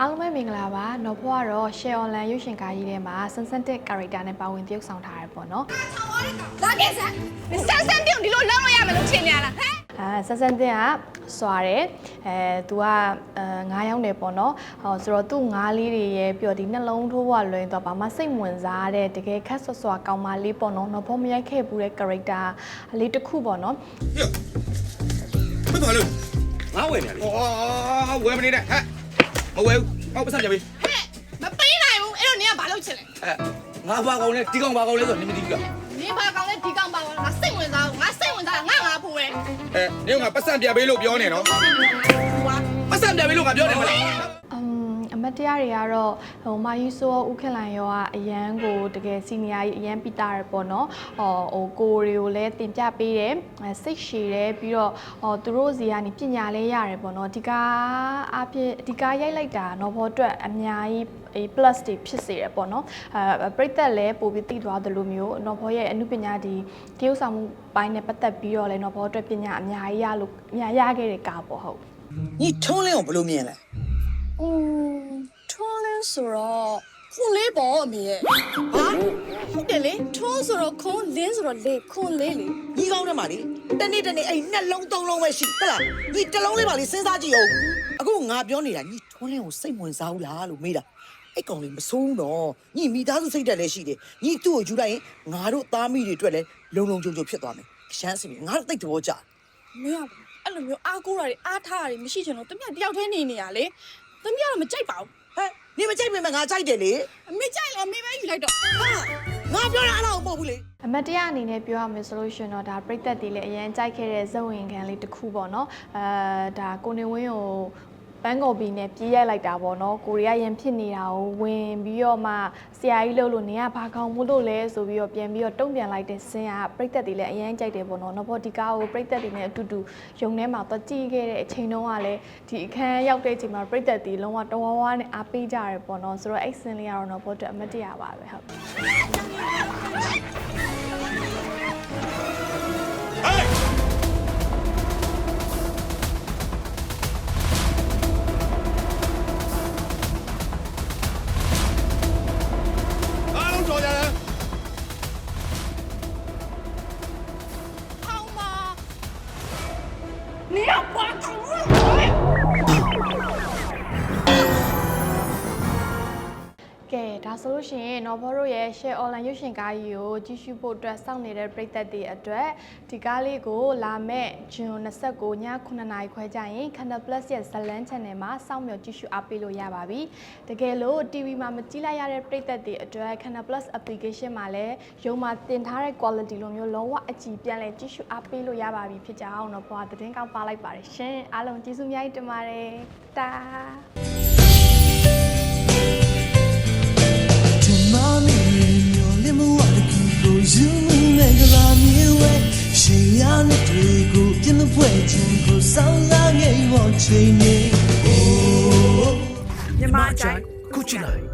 အားလုံးပဲမင်္ဂလာပါနော်ဖွားကတော့ share online ရုပ်ရှင်ကားကြီးထဲမှာ sensitive character နဲ့ပါဝင်သရုပ်ဆောင်ထားရပေါ့နော်လာခဲ့စမ်းစမ်းစမ်းပြုံဒီလိုလုံးလို့ရမယ်လို့ထင်နေရလားဟမ်အဲဆက်ဆန်းတင်ကစွာတယ်အဲ तू ကအဲ9ရောက်နေပေါ့နော်ဟောဆိုတော့သူ့ငါးလေးတွေရဲ့ပြီးတော့ဒီနှလုံးထိုးဘဝလွင်တော့ဘာမှစိတ်ဝင်စားတဲ့တကယ်ခက်ဆွတ်ဆွာကောင်းမလေးပေါ့နော်နော်ဖို့မရိုက်ခဲ့ဘူးတဲ့ character လေးတစ်ခုပေါ့နော်မပါလို့ငါဝယ်နေရလေဩဝယ်မနေတဲ့ဟဲ့ မဝယ်ဘူးဟောပတ်စံပြပေးဟဲ့မပေးနိုင်ဘူးအဲ့တော့နင်ကဘာလုပ်ချင်လဲအဲငါဘာကောင်လဲဒီကောင်ဘာကောင်လဲဆိုတော့နင်မသိဘူးလားနင်ဘာကောင်လဲဒီကောင်ပါကောင်ငါစိတ်ဝင်စားဘူးငါစိတ်ဝင်စားတာငါငါဖို့ပဲအဲနင်ကပတ်စံပြပေးလို့ပြောနေနော်ဟွာပတ်စံပြပေးလို့ငါပြောတယ်မလားအ မ်အမတ်တရားတွေကတော့ဟိုမာယူဆိုဦးခင်လိုင်ရောကအရန်ကိုတကယ်စီနီယာကြီးအရန်ပီတာရပေါ့နော်ဟောဟိုကိုတွေကိုလည်းတင်ပြပေးတယ်အဲစိတ်ရှည်တယ်ပြီးတော့ဟောသူတို့စီကနေပညာလည်းရတယ်ပေါ့နော်ဒီကားအဖြစ်ဒီကားရိုက်လိုက်တာနော်ဘောအတွက်အများကြီးအေး plus တွေဖြစ်စေတယ်ပေါ့နော်အဲပြိသက်လည်းပို့ပြီးသိသွားသလိုမျိုးနော်ဘောရဲ့အမှုပညာဒီတရုပ်ဆောင်မှုပိုင်းနဲ့ပတ်သက်ပြီးတော့လည်းနော်ဘောအတွက်ပညာအများကြီးရလို့အများရခဲ့တဲ့ကားပေါ့ဟုတ်ညီထုံးလင်းကိုဘယ်လိုမြင်လဲอืมထွန်းလင်း ဆိုတော့ခွန်လေးပေါ့အမေရဲ့ဟာဟုတ်တယ်လေထွန်းဆိုတော့ခွန်လင်းဆိုတော့လေခွန်လေးလေညီကောင်းထဲမှာလေတနေ့တနေ့အဲ့နှက်လုံးသုံးလုံးပဲရှိဟဲ့လားညီတစ်လုံးလေးပါလေစဉ်းစားကြည့်အောင်အခုငါပြောနေတာညီထွန်းလင်းကိုစိတ်ဝင်စားဘူးလားလို့မေးတာအဲ့ကောင်လေးမဆိုးဘူးနော်ညီမိသားစုစိတ်တက်လည်းရှိတယ်ညီသူ့ကိုယူလိုက်ရင်ငါတို့သားမိတွေအတွက်လည်းလုံလုံကြုံကြုံဖြစ်သွားမယ်အရှမ်းစီငါတို့သိတဲ့ဘောကြမင်းကအဲ့လိုမျိုးအားကိုးတာတွေအားထားတာတွေမရှိချင်တော့တမန်တယောက်တည်းနေနေရလေတမန်ကတော့မကြိုက်ပါဘူး ဟဲ့ညီမကြိုက်မိမယ်ငါကြိုက်တယ်လေအမေကြိုက်လားအမေပဲယူလိုက်တော့ဟာငါပြောတာအဲ့လောက်မဟုတ်ဘူးလေအမတ်တရားအနေနဲ့ပြောရမယ်ဆိုလို့ရှိရင်တော့ဒါပြိသက်တွေလည်းအရင်ကြိုက်ခဲ့တဲ့ဇက်ဝင်ခံလေးတစ်ခုပေါ့နော်အဲဒါကိုနေဝင်းကို ပန်းကော်ပီနဲ့ပြေးရိုက်လိုက်တာပေါ့နော်ကိုရီးယားရင်ဖြစ်နေတာကိုဝင်ပြီးတော့မှဆရာကြီးလှုပ်လို့နေကဘာကောင်မို့လို့လဲဆိုပြီးတော့ပြန်ပြီးတော့တုံ့ပြန်လိုက်တဲ့ဆင်းကပြိသက်တွေလည်းအရင်ကြိုက်တယ်ပေါ့နော်နော်ဘောဒီကာကိုပြိသက်တွေနဲ့အတူတူယုံထဲမှာတော့ကြည့်ခဲ့တဲ့အချိန်တုန်းကလည်းဒီအခန်းရောက်တဲ့အချိန်မှာပြိသက်တွေလုံးဝတဝဝဝနဲ့အားပေးကြတယ်ပေါ့နော်ဆိုတော့အဲ့ဆင်းလေးကတော့နော်ဘောအတွက်အမတ်တရားပါပဲဟုတ် ဆိုလို့ရှိရင်နော်ဘောတို့ရဲ့ share online ရုပ်ရှင်ကားကြီးကိုကြည့်ရှုဖို့အတွက်စောင့်နေတဲ့ပရိသတ်တွေအတွက်ဒီကားလေးကိုလာမဲ့ဂျွန်29ည9နာရီခွဲကြရင် Canal Plus ရဲ့ဇလန်း channel မှာစောင့်မျှော်ကြည့်ရှုအားပေးလို့ရပါပြီ။တကယ်လို့ TV မှာမကြည့်လိုက်ရတဲ့ပရိသတ်တွေအတွက် Canal Plus application မှာလည်းရုံမှာတင်ထားတဲ့ quality လိုမျိုးလုံးဝအကြည့်ပြန်လဲကြည့်ရှုအားပေးလို့ရပါပြီဖြစ်ကြအောင်တော့ဘွာသတင်းကောက်ပါလိုက်ပါတယ်ရှင်။အားလုံးကျေးဇူးအများကြီးတင်ပါတယ်။တာ တွေကိုပြင်းမဖွဲ့ခြင်းကိုဆောင်းလာငယ်ဝချိန်နေအိုးမြမချိုင်ကုချလိုက်